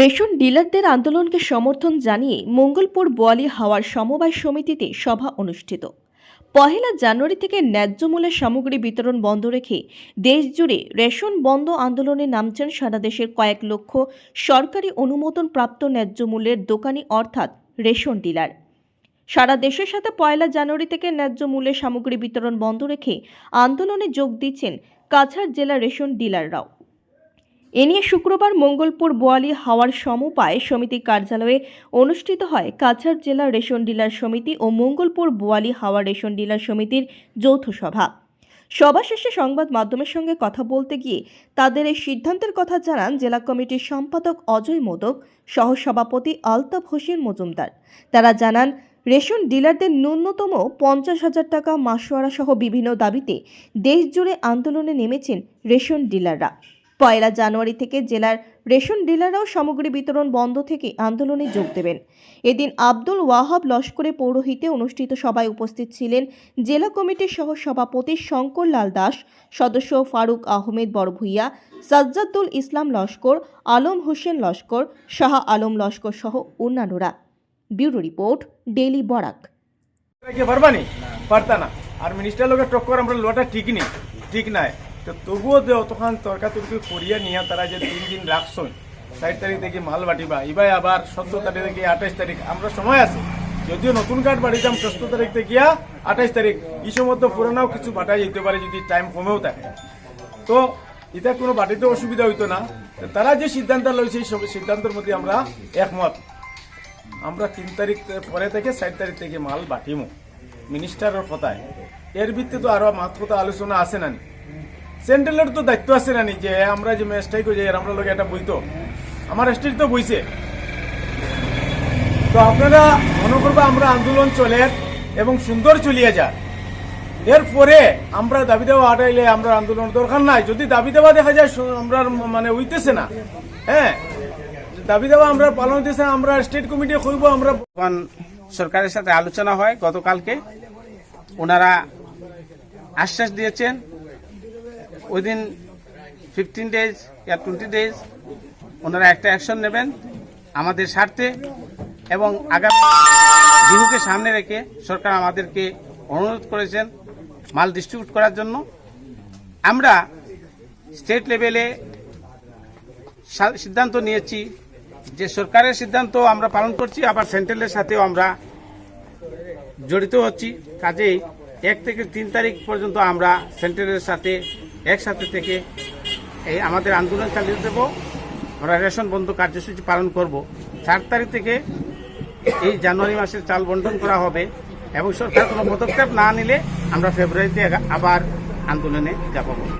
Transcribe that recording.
Ration ডিলারদের আন্দোলনকে সমর্থন জানিয়ে মঙ্গলপুর বোয়ালি হাওয়ার সমবায় সমিতিতে সভা অনুষ্ঠিত। পহেলা জানুয়ারি থেকে ন্যায্য মূল্যের সামগ্রী বিতরণ বন্ধ রেখে দেশজুড়ে রেশন বন্ধ আন্দোলনে নামছেন সারা দেশের কয়েক লক্ষ সরকারি অনুমোদন প্রাপ্ত ন্যায্য মূল্যের দোকানি অর্থাৎ রেশন ডিলার। সারা দেশের সাথে পয়লা জানুয়ারি থেকে ন্যায্য মূল্যের সামগ্রী বিতরণ বন্ধ রেখে আন্দোলনে যোগ দিচ্ছেন কাছাড় জেলা রেশন ডিলাররাও। এ নিয়ে শুক্রবার মঙ্গলপুর বোয়ালি হাওয়ার সমপায় সমিতি কার্যালয়ে অনুষ্ঠিত হয় কাছাড় জেলা রেশন ডিলার সমিতি ও মঙ্গলপুর বোয়ালি হাওয়া রেশন ডিলার সমিতির যৌথ সভা। সভা শেষে সংবাদ মাধ্যমের সঙ্গে কথা বলতে গিয়ে তাদের এই সিদ্ধান্তের কথা জানান জেলা কমিটির সম্পাদক অজয় মোদক, সহসভাপতি আলতাফ হোসেন মজুমদার। তারা জানান, রেশন ডিলারদের ন্যূনতম পঞ্চাশ হাজার টাকা মাসোয়ারা সহ বিভিন্ন দাবিতে দেশজুড়ে আন্দোলনে নেমেছেন রেশন ডিলাররা। পয়লা জানুয়ারি থেকে জেলার রেশন ডিলাররাও সামগ্রী বিতরণ বন্ধ থেকে আন্দোলনে যোগ দেবেন। এদিন আব্দুল ওয়াহাব লস্করে পৌরোহিতে অনুষ্ঠিত সভায় উপস্থিত ছিলেন জেলা কমিটির সহ সভাপতি শঙ্কর লাল দাস, সদস্য ফারুক আহমেদ বড়ভুইয়া, সাজ্জাদুল ইসলাম লস্কর, আলম হোসেন লস্কর, শাহ আলম লস্কর সহ অন্যান্যরা। Bureau report, daily Barak. আর মিনিস্টার লোকের টক্কর আমরা লোটা ঠিক নেই ঠিক নাই। তো তবুও যে অতখান তরকা তরকি করিয়া নিয়া তারা যে তিন দিন রাখছই ষাট তারিখ থেকে মাল বাটিবা এবার আবার সতেরো তারিখ থেকে আঠাইশ তারিখ, আমরা সময় আছে। যদিও নতুন কার্ড বাড়িতাম ষষ্ঠ তারিখ থেকে আঠাইশ তারিখ, এই সময় তো পুরোনাও কিছু বাটা যেতে পারে যদি টাইম কমেও থাকে। তো এটা কোনো বাটিতে অসুবিধা হইতো না। তারা যে সিদ্ধান্ত লইছে সব সিদ্ধান্তের মধ্যে আমরা একমত। আমরা তিন তারিখ পরে থেকে ষাট তারিখ থেকে মাল বাটিমু মিনিস্টারের কথায়। এর ভিত্তিতে আরও মাত্র তো আলোচনা আছে না। সেন্ট্রালের তো দায়িত্ব আছে না যে আমরা যে হয়ে যাই আমরা লোক এটা বইতো আমার স্টেট তো বইছে। তো আপনারা মনে করব আমরা আন্দোলন চলে এবং সুন্দর চলিয়ে যায় এরপরে আমরা দাবি দেওয়া আটাইলে আমরা আন্দোলন দরকার নাই। যদি দাবি দেওয়া দেখা যায় আমরা মানে উইতেছে না। হ্যাঁ? দাবি দেওয়া আমরা পালন হইতেছে আমরা স্টেট কমিটি কইব, আমরা সরকারের সাথে আলোচনা হয় গতকালকে। ওনারা আশ্বাস দিয়েছেন ওই দিন ফিফটিন ডেজ ইয়া টোয়েন্টি ডেজ ওনারা একটা অ্যাকশন নেবেন আমাদের স্বার্থে এবং আগামী বিহুকে সামনে রেখে সরকার আমাদেরকে অনুরোধ করেছেন মাল ডিস্ট্রিবিউট করার জন্য। আমরা স্টেট লেভেলে সিদ্ধান্ত নিয়েছি যে সরকারের সিদ্ধান্ত আমরা পালন করছি, আবার সেন্ট্রালের সাথেও আমরা জড়িত হচ্ছি। কাজেই এক থেকে তিন তারিখ পর্যন্ত আমরা সেন্ট্রালের সাথে একসাথে থেকে এই আমাদের আন্দোলন চালিয়ে দেব। আমরা রেশন বন্ধ কার্যসূচি পালন করব। চার তারিখ থেকে এই জানুয়ারি মাসের চাল বন্টন করা হবে এবং সরকার কোনো পদক্ষেপ না নিলে আমরা ফেব্রুয়ারিতে আবার আন্দোলনে যাব।